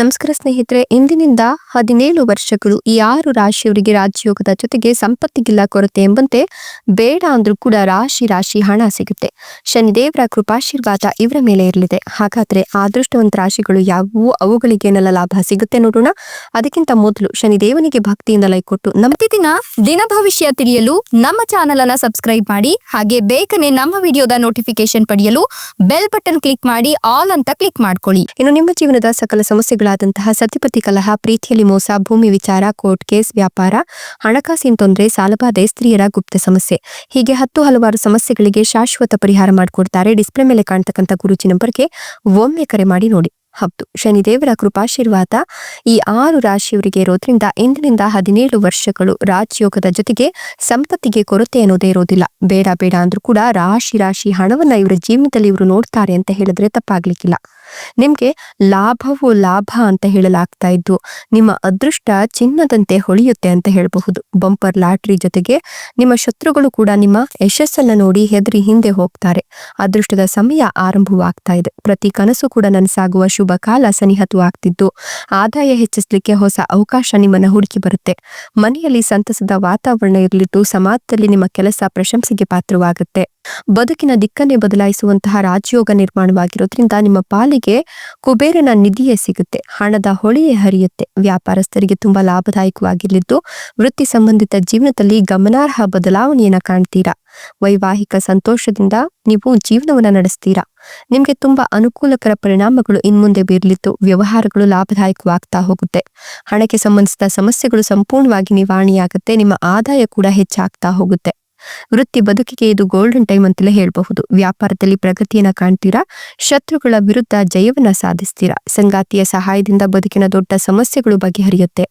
ನಮಸ್ಕಾರ ಸ್ನೇಹಿತರೆ, ಇಂದಿನಿಂದ ಹದಿನೇಳು ವರ್ಷಗಳು ಈ ಆರು ರಾಶಿಯವರಿಗೆ ರಾಜಯೋಗದ ಜೊತೆಗೆ ಸಂಪತ್ತಿಗಿಲ್ಲ ಕೊರತೆ ಎಂಬಂತೆ ಬೇಡ ಅಂದ್ರೂ ಕೂಡ ರಾಶಿ ರಾಶಿ ಹಣ ಸಿಗುತ್ತೆ. ಶನಿದೇವರ ಕೃಪಾಶೀರ್ವಾದ ಇವರ ಮೇಲೆ ಇರಲಿದೆ. ಹಾಗಾದ್ರೆ ಅದೃಷ್ಟವಂತ ರಾಶಿಗಳು ಯಾವುವು? ಅವುಗಳಿಗೆ ಅವುಗಳಿಗೇನೆಲ್ಲ ಲಾಭ ಸಿಗುತ್ತೆ ನೋಡೋಣ. ಅದಕ್ಕಿಂತ ಮೊದಲು ಶನಿದೇವನಿಗೆ ಭಕ್ತಿಯಿಂದ ಲೈಕ್ ಕೊಟ್ಟು ನಮ್ಮ ದಿನ ದಿನ ಭವಿಷ್ಯ ತಿಳಿಯಲು ನಮ್ಮ ಚಾನೆಲ್ ಅನ್ನ ಸಬ್ಸ್ಕ್ರೈಬ್ ಮಾಡಿ, ಹಾಗೆ ಬೇಗನೆ ನಮ್ಮ ವಿಡಿಯೋದ ನೋಟಿಫಿಕೇಶನ್ ಪಡೆಯಲು ಬೆಲ್ ಬಟನ್ ಕ್ಲಿಕ್ ಮಾಡಿ ಆಲ್ ಅಂತ ಕ್ಲಿಕ್ ಮಾಡ್ಕೊಳ್ಳಿ. ಇನ್ನು ನಿಮ್ಮ ಜೀವನದ ಸಕಲ ಸಮಸ್ಯೆಗಳಾದಂತಹ ಸತಿಪತಿ ಕಲಹ, ಪ್ರೀತಿಯಲ್ಲಿ ಮೋಸ, ಭೂಮಿ ವಿಚಾರ, ಕೋರ್ಟ್ ಕೇಸ್, ವ್ಯಾಪಾರ, ಹಣಕಾಸಿನ ತೊಂದರೆ, ಸಾಲಬಾಧೆ, ಸ್ತ್ರೀಯರ ಗುಪ್ತ ಸಮಸ್ಯೆ. ಹೀಗೆ ಹತ್ತು ಹಲವಾರು ಸಮಸ್ಯೆಗಳಿಗೆ ಶಾಶ್ವತ ಪರಿಹಾರ ಮಾಡಿಕೊಡ್ತಾರೆ ಡಿಸ್ಪ್ಲೇ ಮೇಲೆ ಕಾಣ್ತಕ್ಕಂಥ ಗುರುಜಿ ನಂಬರ್ಗೆ ಒಮ್ಮೆ ಕರೆ ಮಾಡಿ ನೋಡಿ. ಹೌದು, ಶನಿದೇವರ ಕೃಪಾಶೀರ್ವಾದ ಈ ಆರು ರಾಶಿಯವರಿಗೆ ಇರೋದ್ರಿಂದ ಇಂದಿನಿಂದ ಹದಿನೇಳು ವರ್ಷಗಳು ರಾಜಯೋಗದ ಜೊತೆಗೆ ಸಂಪತ್ತಿಗೆ ಕೊರತೆ ಅನ್ನೋದೇ ಇರೋದಿಲ್ಲ. ಬೇಡ ಬೇಡ ಅಂದ್ರೂ ಕೂಡ ರಾಶಿ ರಾಶಿ ಹಣವನ್ನ ಇವರ ಜೀವನದಲ್ಲಿ ಇವರು ನೋಡ್ತಾರೆ ಅಂತ ಹೇಳಿದ್ರೆ ತಪ್ಪಾಗ್ಲಿಕ್ಕಿಲ್ಲ. ನಿಮ್ಗೆ ಲಾಭವು ಲಾಭ ಅಂತ ಹೇಳಲಾಗ್ತಾ ಇದ್ದು, ನಿಮ್ಮ ಅದೃಷ್ಟ ಚಿನ್ನದಂತೆ ಹೊಳೆಯುತ್ತೆ ಅಂತ ಹೇಳಬಹುದು. ಬಂಪರ್ ಲಾಟ್ರಿ ಜೊತೆಗೆ ನಿಮ್ಮ ಶತ್ರುಗಳು ಕೂಡ ನಿಮ್ಮ ಯಶಸ್ಸನ್ನ ನೋಡಿ ಹೆದರಿ ಹಿಂದೆ ಹೋಗ್ತಾರೆ. ಅದೃಷ್ಟದ ಸಮಯ ಆರಂಭವಾಗ್ತಾ ಇದೆ. ಪ್ರತಿ ಕನಸು ಕೂಡ ನನಸಾಗುವ ಶುಭ ಕಾಲ ಸನಿಹತವಾಗ್ತಿದ್ದು ಆದಾಯ ಹೆಚ್ಚಿಸಲಿಕ್ಕೆ ಹೊಸ ಅವಕಾಶ ನಿಮ್ಮನ್ನ ಹುಡುಕಿ ಬರುತ್ತೆ. ಮನೆಯಲ್ಲಿ ಸಂತಸದ ವಾತಾವರಣ ಇರಲಿದ್ದು, ಸಮಾಜದಲ್ಲಿ ನಿಮ್ಮ ಕೆಲಸ ಪ್ರಶಂಸೆಗೆ ಪಾತ್ರವಾಗುತ್ತೆ. ಬದುಕಿನ ದಿಕ್ಕನ್ನೇ ಬದಲಾಯಿಸುವಂತಹ ರಾಜಯೋಗ ನಿರ್ಮಾಣವಾಗಿರೋದ್ರಿಂದ ನಿಮ್ಮ ಪಾಲಿಗೆ ಕುಬೇರನ ನಿಧಿಯೇ ಸಿಗುತ್ತೆ. ಹಣದ ಹೊಳೆಯೇ ಹರಿಯುತ್ತೆ. ವ್ಯಾಪಾರಸ್ಥರಿಗೆ ತುಂಬಾ ಲಾಭದಾಯಕವಾಗಿರಲಿದ್ದು ವೃತ್ತಿ ಸಂಬಂಧಿತ ಜೀವನದಲ್ಲಿ ಗಮನಾರ್ಹ ಬದಲಾವಣೆಯನ್ನ ಕಾಣ್ತೀರಾ? ವೈವಾಹಿಕ ಸಂತೋಷದಿಂದ ನೀವು ಜೀವನವನ್ನ ನಡೆಸ್ತೀರಾ? ನಿಮ್ಗೆ ತುಂಬಾ ಅನುಕೂಲಕರ ಪರಿಣಾಮಗಳು ಇನ್ಮುಂದೆ ಬೀರಲಿದ್ದು, ವ್ಯವಹಾರಗಳು ಲಾಭದಾಯಕವಾಗ್ತಾ ಹೋಗುತ್ತೆ. ಹಣಕ್ಕೆ ಸಂಬಂಧಿಸಿದ ಸಮಸ್ಯೆಗಳು ಸಂಪೂರ್ಣವಾಗಿ ನಿವಾರಣೆಯಾಗುತ್ತೆ. ನಿಮ್ಮ ಆದಾಯ ಕೂಡ ಹೆಚ್ಚಾಗ್ತಾ ಹೋಗುತ್ತೆ. ವೃತ್ತಿ ಬದುಕಿಗೆ ಇದು ಗೋಲ್ಡನ್ ಟೈಮ್ ಅಂತಲೇ ಹೇಳಬಹುದು. ವ್ಯಾಪಾರದಲ್ಲಿ ಪ್ರಗತಿಯನ್ನ ಕಾಣ್ತೀರಾ? ಶತ್ರುಗಳ ವಿರುದ್ಧ ಜಯವನ್ನ ಸಾಧಿಸ್ತೀರಾ? ಸಂಗಾತಿಯ ಸಹಾಯದಿಂದ ಬದುಕಿನ ದೊಡ್ಡ ಸಮಸ್ಯೆಗಳು ಬಗೆಹರಿಯುತ್ತೆ.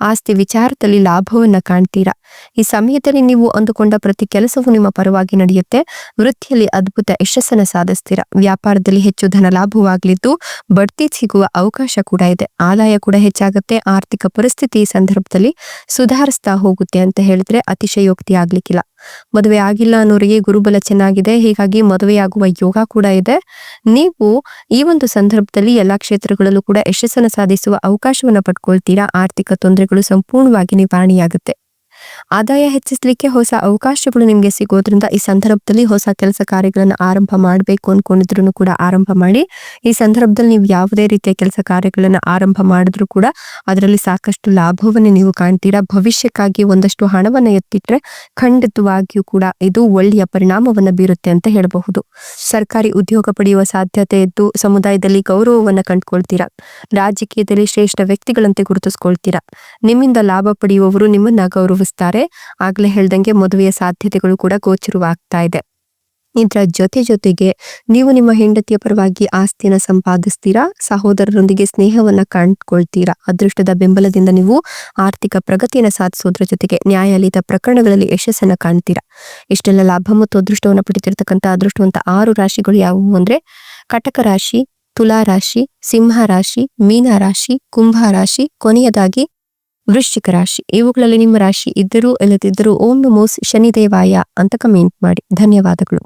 ಆಸ್ತಿ ವಿಚಾರದಲ್ಲಿ ಲಾಭವನ್ನ ಕಾಣ್ತೀರಾ? ಈ ಸಮಯದಲ್ಲಿ ನೀವು ಅಂದುಕೊಂಡ ಪ್ರತಿ ಕೆಲಸವೂ ನಿಮ್ಮ ಪರವಾಗಿ ನಡೆಯುತ್ತೆ. ವೃತ್ತಿಯಲ್ಲಿ ಅದ್ಭುತ ಯಶಸ್ಸನ್ನ ಸಾಧಿಸ್ತೀರಾ? ವ್ಯಾಪಾರದಲ್ಲಿ ಹೆಚ್ಚು ಧನ ಲಾಭವಾಗಲಿದ್ದು ಬಡ್ತಿ ಸಿಗುವ ಅವಕಾಶ ಕೂಡ ಇದೆ. ಆದಾಯ ಕೂಡ ಹೆಚ್ಚಾಗುತ್ತೆ. ಆರ್ಥಿಕ ಪರಿಸ್ಥಿತಿ ಸಂದರ್ಭದಲ್ಲಿ ಸುಧಾರಿಸ್ತಾ ಹೋಗುತ್ತೆ ಅಂತ ಹೇಳಿದ್ರೆ ಅತಿಶಯೋಕ್ತಿ ಆಗ್ಲಿಕ್ಕಿಲ್ಲ. ಮದುವೆ ಆಗಿಲ್ಲ ಅನ್ನೋರಿಗೆ ಗುರುಬಲ ಚೆನ್ನಾಗಿದೆ. ಹೀಗಾಗಿ ಮದುವೆಯಾಗುವ ಯೋಗ ಕೂಡ ಇದೆ. ನೀವು ಈ ಒಂದು ಸಂದರ್ಭದಲ್ಲಿ ಎಲ್ಲಾ ಕ್ಷೇತ್ರಗಳಲ್ಲೂ ಕೂಡ ಯಶಸ್ಸನ್ನು ಸಾಧಿಸುವ ಅವಕಾಶವನ್ನ ಪಡ್ಕೊಳ್ತೀರಾ? ಆರ್ಥಿಕ ತೊಂದರೆಗಳು ಸಂಪೂರ್ಣವಾಗಿ ನಿವಾರಣೆಯಾಗುತ್ತೆ. ಆದಾಯ ಹೆಚ್ಚಿಸಲಿಕ್ಕೆ ಹೊಸ ಅವಕಾಶಗಳು ನಿಮಗೆ ಸಿಗೋದ್ರಿಂದ ಈ ಸಂದರ್ಭದಲ್ಲಿ ಹೊಸ ಕೆಲಸ ಕಾರ್ಯಗಳನ್ನು ಆರಂಭ ಮಾಡಬೇಕು ಅನ್ಕೊಂಡಿದ್ರು ಕೂಡ ಆರಂಭ ಮಾಡಿ. ಈ ಸಂದರ್ಭದಲ್ಲಿ ನೀವು ಯಾವುದೇ ರೀತಿಯ ಕೆಲಸ ಕಾರ್ಯಗಳನ್ನು ಆರಂಭ ಮಾಡಿದ್ರು ಕೂಡ ಅದರಲ್ಲಿ ಸಾಕಷ್ಟು ಲಾಭವನ್ನು ನೀವು ಕಾಣ್ತೀರಾ? ಭವಿಷ್ಯಕ್ಕಾಗಿ ಒಂದಷ್ಟು ಹಣವನ್ನು ಎತ್ತಿಟ್ರೆ ಖಂಡಿತವಾಗಿಯೂ ಕೂಡ ಇದು ಒಳ್ಳೆಯ ಪರಿಣಾಮವನ್ನು ಬೀರುತ್ತೆ ಅಂತ ಹೇಳಬಹುದು. ಸರ್ಕಾರಿ ಉದ್ಯೋಗ ಪಡೆಯುವ ಸಾಧ್ಯತೆ ಇದ್ದು ಸಮುದಾಯದಲ್ಲಿ ಗೌರವವನ್ನು ಕಂಡುಕೊಳ್ತೀರಾ? ರಾಜಕೀಯದಲ್ಲಿ ಶ್ರೇಷ್ಠ ವ್ಯಕ್ತಿಗಳಂತೆ ಗುರುತಿಸ್ಕೊಳ್ತೀರಾ? ನಿಮ್ಮಿಂದ ಲಾಭ ಪಡೆಯುವವರು ನಿಮ್ಮನ್ನ ಗೌರವಿಸ್ತಾರೆ. ಆಗ್ಲೇ ಹೇಳ್ದಂಗೆ ಮದುವೆಯ ಸಾಧ್ಯತೆಗಳು ಕೂಡ ಗೋಚರವಾಗ್ತಾ ಇದೆ. ಇದರ ಜೊತೆ ಜೊತೆಗೆ ನೀವು ನಿಮ್ಮ ಹೆಂಡತಿಯ ಪರವಾಗಿ ಆಸ್ತಿಯನ್ನ ಸಂಪಾದಿಸ್ತೀರಾ? ಸಹೋದರರೊಂದಿಗೆ ಸ್ನೇಹವನ್ನ ಕಂಡುಕೊಳ್ತೀರಾ ಅದೃಷ್ಟದ ಬೆಂಬಲದಿಂದ ನೀವು ಆರ್ಥಿಕ ಪ್ರಗತಿಯನ್ನ ಸಾಧಿಸೋದ್ರ ಜೊತೆಗೆ ನ್ಯಾಯಾಲಯದ ಪ್ರಕರಣಗಳಲ್ಲಿ ಯಶಸ್ಸನ್ನ ಕಾಣ್ತೀರಾ? ಇಷ್ಟೆಲ್ಲ ಲಾಭ ಮತ್ತು ಅದೃಷ್ಟವನ್ನ ಪಡಿತಿರ್ತಕ್ಕಂಥ ಅದೃಷ್ಟವಂತ ಆರು ರಾಶಿಗಳು ಯಾವುವು ಅಂದ್ರೆ ಕಟಕ ರಾಶಿ, ತುಲಾ ರಾಶಿ, ಸಿಂಹ ರಾಶಿ, ಮೀನ ರಾಶಿ, ಕುಂಭ ರಾಶಿ ಕೊನೆಯದಾಗಿ ವೃಶ್ಚಿಕ ರಾಶಿ. ಇವುಗಳಲ್ಲಿ ನಿಮ್ಮ ರಾಶಿ ಇದ್ದರೂ ಇಲ್ಲದಿದ್ದರೂ ಓಂ ನಮೋಸ್ ಶನಿದೇವಾಯ ಅಂತ ಕಮೆಂಟ್ ಮಾಡಿ. ಧನ್ಯವಾದಗಳು.